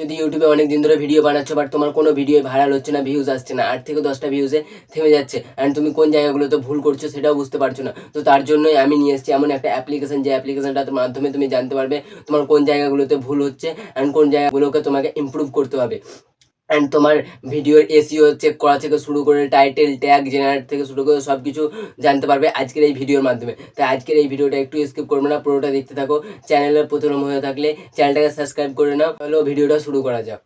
যদি ইউটিউবে অনেক দিন ধরে ভিডিও বানাচ্ছো বাট তোমার কোনো ভিডিও ভাইরাল হচ্ছে না ভিউজ আসছে না, আট থেকে দশটা ভিউজে থেমে যাচ্ছে অ্যান্ড তুমি কোন জায়গাগুলোতে ভুল করছ সেটাও বুঝতে পারছ না। তো তার জন্যই আমি নিয়ে এসেছি এমন একটা অ্যাপ্লিকেশন যে অ্যাপ্লিকেশনটার মাধ্যমে তুমি জানতে পারবে তোমার কোন জায়গাগুলোতে ভুল হচ্ছে অ্যান্ড কোন জায়গাগুলোকে তোমাকে ইম্প্রুভ করতে হবে। অ্যান্ড তোমার ভিডিওর এসিও চেক করা থেকে শুরু করে টাইটেল ট্যাগ জেনারেট থেকে শুরু করে সব কিছু জানতে পারবে আজকের এই ভিডিওর মাধ্যমে। তাই আজকের এই ভিডিওটা একটু স্কিপ করবে না, পুরোটা দেখতে থাকো। চ্যানেলের প্রথম হয়ে থাকলে চ্যানেলটাকে সাবস্ক্রাইব করে নাও। তাহলে ভিডিওটা শুরু করা যাক।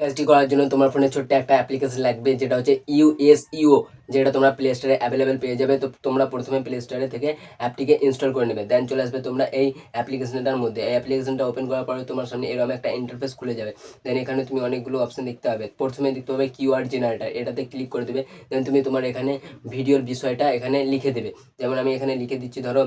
কাজটি করার জন্য তোমার ফোনে ছোট্ট একটা অ্যাপ্লিকেশন লাগবে, যেটা হচ্ছে ইউএসইও যেটা তোমরা প্লে স্টোরে অ্যাভেলেবেল পেয়ে যাবে। তো তোমরা প্রথমে প্লে স্টোরে থেকে অ্যাপটিকে ইনস্টল করে নেবে। দেন চলে আসবে তোমরা এই অ্যাপ্লিকেশনটার মধ্যে। এই অ্যাপ্লিকেশনটা ওপেন করার পরে তোমার সামনে এরকম একটা ইন্টারফেস খুলে যাবে। দেন এখানে তুমি অনেকগুলো অপশন দেখতে পাবে। প্রথমে দেখতে পাবে কিউআর জেনারেটার এটাতে ক্লিক করে দেবে। দেন তুমি তোমার এখানে ভিডিওর বিষয়টা এখানে লিখে দেবে। যেমন আমি এখানে লিখে দিচ্ছি, ধরো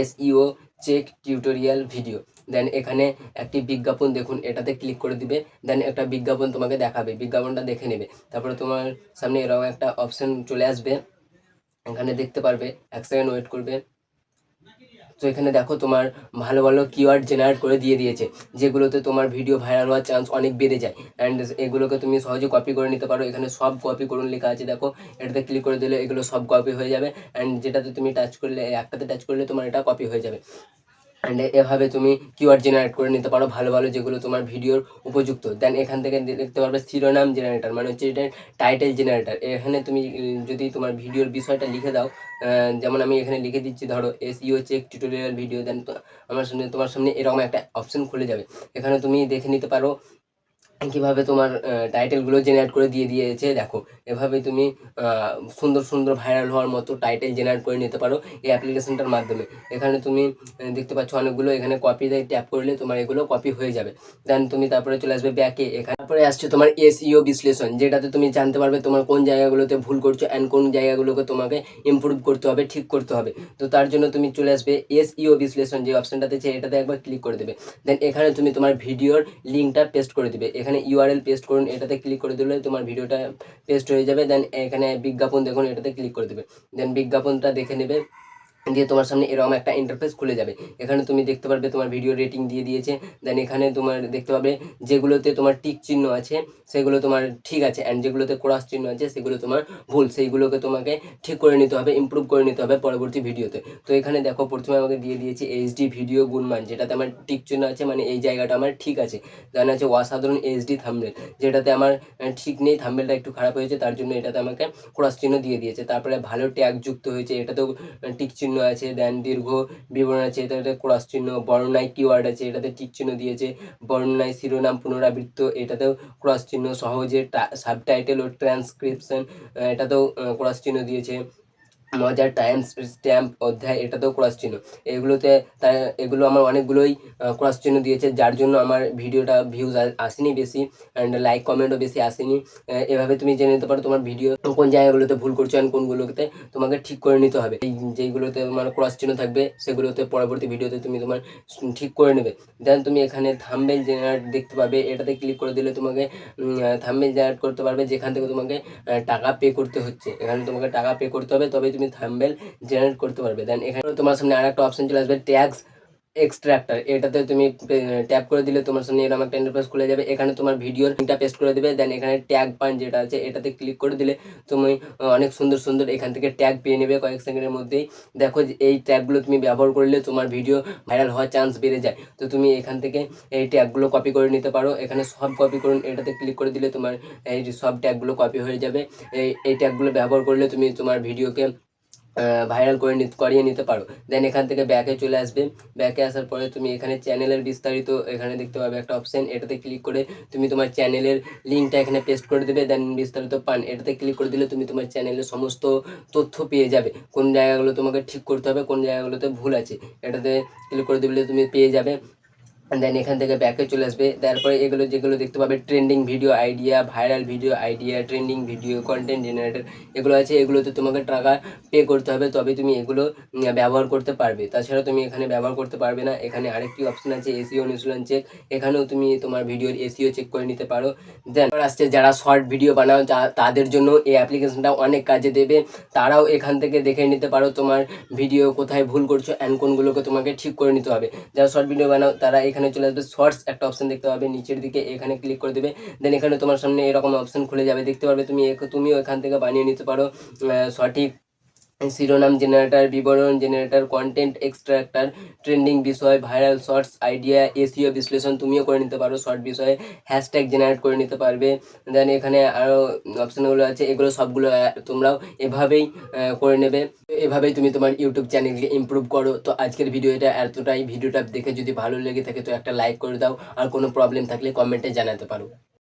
SEO check tutorial video then এখানে একটি বিজ্ঞাপন দেখুন, এটাতে ক্লিক করে দিবে। দেন একটা বিজ্ঞাপন তোমাকে দেখাবে, বিজ্ঞাপনটা দেখে নেবে। তারপরে তোমার সামনে এরকম একটা অপশন চলে আসবে। এখানে দেখতে পারবে, এক সেকেন্ড ওয়েট করবে। তো এখানে দেখো তোমার ভালো ভালো কিওয়ার্ড জেনারেট করে দিয়ে দিয়েছে, যেগুলোতে তোমার ভিডিও ভাইরাল হওয়ার চান্স অনেক বেড়ে যায়। অ্যান্ড এগুলোকে তুমি সহজে কপি করে নিতে পারো। এখানে সব কপি করুন লেখা আছে, দেখো। এটাতে ক্লিক করে দিলে এগুলো সব কপি হয়ে যাবে। অ্যান্ড যেটাতে তুমি টাচ করলে, একটাতে টাচ করলে তোমার এটা কপি হয়ে যাবে। অ্যান্ড এভাবে তুমি কিউআর জেনারেট করে নিতে পারো ভালো ভালো যেগুলো তোমার ভিডিওর উপযুক্ত। দেন এখান থেকে দেখতে পারবে শিরোনাম জেনারেটর মানে হচ্ছে এটা টাইটেল জেনারেটর এখানে তুমি যদি তোমার ভিডিওর বিষয়টা লিখে দাও যেমন আমি এখানে লিখে দিচ্ছি, ধরো এস ইও চেক টিউটোরিয়াল ভিডিও দেন আমার সামনে, তোমার সামনে এরকম একটা অপশন খুলে যাবে। এখানে তুমি দেখে নিতে পারো কীভাবে তোমার টাইটেলগুলো জেনারেট করে দিয়ে দিয়েছে, দেখো। এভাবে তুমি সুন্দর সুন্দর ভাইরাল হওয়ার মতো টাইটেল জেনারেট করে নিতে পারো এই অ্যাপ্লিকেশনটার মাধ্যমে। এখানে তুমি দেখতে পাচ্ছ অনেকগুলো, এখানে কপি দেয় ট্যাপ করলে তোমার এগুলো কপি হয়ে যাবে। দেন তুমি তারপরে চলে আসবে ব্যাকে এখানে তারপরে আসছে তোমার এসইও বিশ্লেষণ, যেটাতে তুমি জানতে পারবে তোমার কোন জায়গাগুলোতে ভুল করছ অ্যান্ড কোন জায়গাগুলোকে তোমাকে ইমপ্রুভ করতে হবে, ঠিক করতে হবে। তো তার জন্য তুমি চলে আসবে এসইও বিশ্লেষণ, যে অপশনটাতে আছে এটাতে একবার ক্লিক করে দেবে। দেন এখানে তুমি তোমার ভিডিওর লিঙ্কটা পেস্ট করে দিবে। এখানে ইউআরএল পেস্ট করুন, এটাতে ক্লিক করে দিলে তোমার ভিডিওটা পেস্ট হয়ে যাবে। দেন এখানে বিজ্ঞাপন দেখুন, এটাতে ক্লিক করে দেবে। দেন বিজ্ঞাপনটা দেখে নেবে। দিয়ে তোমার সামনে এরকম একটা ইন্টারফেস খুলে যাবে। এখানে তুমি দেখতে পারবে তোমার ভিডিও রেটিং দিয়ে দিয়েছে। দেন এখানে তোমার দেখতে পাবে যেগুলোতে তোমার টিক চিহ্ন আছে, সেগুলো তোমার ঠিক আছে। অ্যান্ড যেগুলোতে ক্রস চিহ্ন আছে, সেগুলো তোমার ভুল। সেইগুলোকে তোমাকে ঠিক করে নিতে হবে ইমপ্রুভ করে নিতে হবে পরবর্তী ভিডিওতে তো। এখানে দেখো, প্রথমে আমাকে দিয়ে দিয়েছে এইচডি ভিডিও গুণমান, যেটাতে আমার টিক চিহ্ন আছে মানে এই জায়গাটা আমার ঠিক আছে। দেন আছে অসাধারণ এইচডি থাম্বনেল যেটাতে আমার ঠিক নেই থাম্বনেলটা একটু খারাপ হয়েছে, তার জন্য এটাতে আমাকে ক্রস চিহ্ন দিয়ে দিয়েছে। তারপরে ভালো ট্যাগ যুক্ত হয়েছে, এটাতেও টিক চিহ্ন আছে দেন দীর্ঘ বিবরণ আছে, এটাতে ক্রস চিহ্ন, বর্ণনায় কিওয়ার্ড আছে, এটাতে টিক চিহ্ন দিয়েছে, বর্ণনায় শিরোনাম, পুনরাবৃত্ত, এটাতেও ক্রস চিহ্ন, সহজে সাবটাইটেল ও ট্রান্সক্রিপশন এটাতেও ক্রস চিহ্ন দিয়েছে। মজার টাইমস স্ট্যাম্প অধ্যায়, এটাতেও ক্রস চিহ্ন। এগুলোতে তাই এগুলো আমার অনেকগুলোই ক্রস চিহ্ন দিয়েছে, যার জন্য আমার ভিডিওটা ভিউজ আসেনি বেশি অ্যান্ড লাইক কমেন্টও বেশি আসেনি। এভাবে তুমি জেনে নিতে পারো, তোমার ভিডিও কোন জায়গাগুলোতে ভুল করছ আর কোনগুলোতে তোমাকে ঠিক করে নিতে হবে। এই যেইগুলোতে তোমার ক্রস চিহ্ন থাকবে, সেগুলোতে পরবর্তী ভিডিওতে তুমি তোমার ঠিক করে নেবে। দেন তুমি এখানে থাম্বেল জেনারেট দেখতে পাবে, এটাতে ক্লিক করে দিলে তোমাকে থাম্বেল জেনারেট করতে পারবে, যেখান থেকে তোমাকে টাকা পে করতে হচ্ছে। এখানে তোমাকে টাকা পে করতে হবে তবে তুমি থাম্বেল জেনারেট করতে পারবে। দেন এখানে তোমার সামনে আর একটা অপশন চলে আসবে ট্যাক্স এক্সট্রাক্টর এটাতে তুমি ট্যাপ করে দিলে তোমার সামনে এরকম একটা ইন্টারফেস খুলে যাবে। এখানে তোমার ভিডিওর লিঙ্কটা পেস্ট করে দেবে। দেন এখানে ট্যাগ পান যেটা আছে, এটাতে ক্লিক করে দিলে তুমি অনেক সুন্দর সুন্দর এখান থেকে ট্যাগ পেয়ে নেবে কয়েক সেকেন্ডের মধ্যেই। দেখো এই ট্যাগগুলো তুমি ব্যবহার করলে তোমার ভিডিও ভাইরাল হওয়ার চান্স বেড়ে যায়। তো তুমি এখান থেকে এই ট্যাগগুলো কপি করে নিতে পারো। এখানে সব কপি করুন, এটাতে ক্লিক করে দিলে তোমার এই সব ট্যাগগুলো কপি হয়ে যাবে। এই এই ট্যাগগুলো ব্যবহার করলে তুমি তোমার ভিডিওকে ভাইরাল করে করিয়ে নিতে পারো। দেন এখান থেকে ব্যাকে চলে আসবে। ব্যাকে আসার পরে তুমি এখানে চ্যানেলের বিস্তারিত এখানে দেখতে পাবে একটা অপশন এটাতে ক্লিক করে তুমি তোমার চ্যানেলের লিঙ্কটা এখানে পেস্ট করে দেবে। দেন বিস্তারিত পান। এটাতে ক্লিক করে দিলে তুমি তোমার চ্যানেলের সমস্ত তথ্য পেয়ে যাবে। কোন জায়গাগুলো তোমাকে ঠিক করতে হবে, কোন জায়গাগুলোতে ভুল আছে। এটাতে ক্লিক করে দিলে তুমি পেয়ে যাবে। দেন এখান থেকে ব্যাকে চলে আসবে। তারপরে এগুলো যেগুলো দেখতে পাবে trending video idea viral video idea trending video content generator এগুলো আছে। এগুলোতে তোমাকে টাকা পে করতে হবে, তবে তুমি এগুলো ব্যবহার করতে পারবে। তাছাড়া তুমি এখানে ব্যবহার করতে পারবে না। এখানে আরেকটি অপশন আছে এসিও অনুশীলন চেক এখানেও তুমি তোমার ভিডিওর এসিও চেক করে নিতে পারো। দেন আসছে যারা শর্ট ভিডিও বানাও তাদের জন্য এই অ্যাপ্লিকেশনটা অনেক কাজে দেবে। তারাও এখান থেকে দেখে নিতে পারো তোমার ভিডিও কোথায় ভুল করছ অ্যান্ড কোনগুলোকে তোমাকে ঠিক করে নিতে হবে। যারা শর্ট ভিডিও বানাও, তারা এখানে এখানে চলে আসবে শর্টস একটা অপশন দেখতে পাবে, নিচের দিকে এখানে ক্লিক করে দেবে। দেন এখানে তোমার সামনে এরকম অপশন খুলে যাবে, দেখতে পারবে তুমি তুমিও এখান থেকে বানিয়ে নিতে পারো সঠিক শিরোনাম জেনারেটর বিবরণ জেনারেটর কন্টেন্ট এক্সট্রাক্টর ট্রেন্ডিং বিষয় ভাইরাল শর্টস আইডিয়া এসিও বিশ্লেষণ তুমিও করে নিতে পারো শর্ট বিষয়ে হ্যাশট্যাগ জেনারেট করে নিতে পারবে। দেন এখানে আরও অপশানগুলো আছে, এগুলো সবগুলো তোমরাও এভাবেই করে নেবে। এভাবেই তুমি তোমার ইউটিউব চ্যানেলকে ইম্প্রুভ করো। তো আজকের ভিডিও এটা এতটাই। ভিডিওটা দেখে যদি ভালো লেগে থাকে তো একটা লাইক করে দাও। আর কোনো প্রবলেম থাকলে কমেন্টে জানাতে পারো।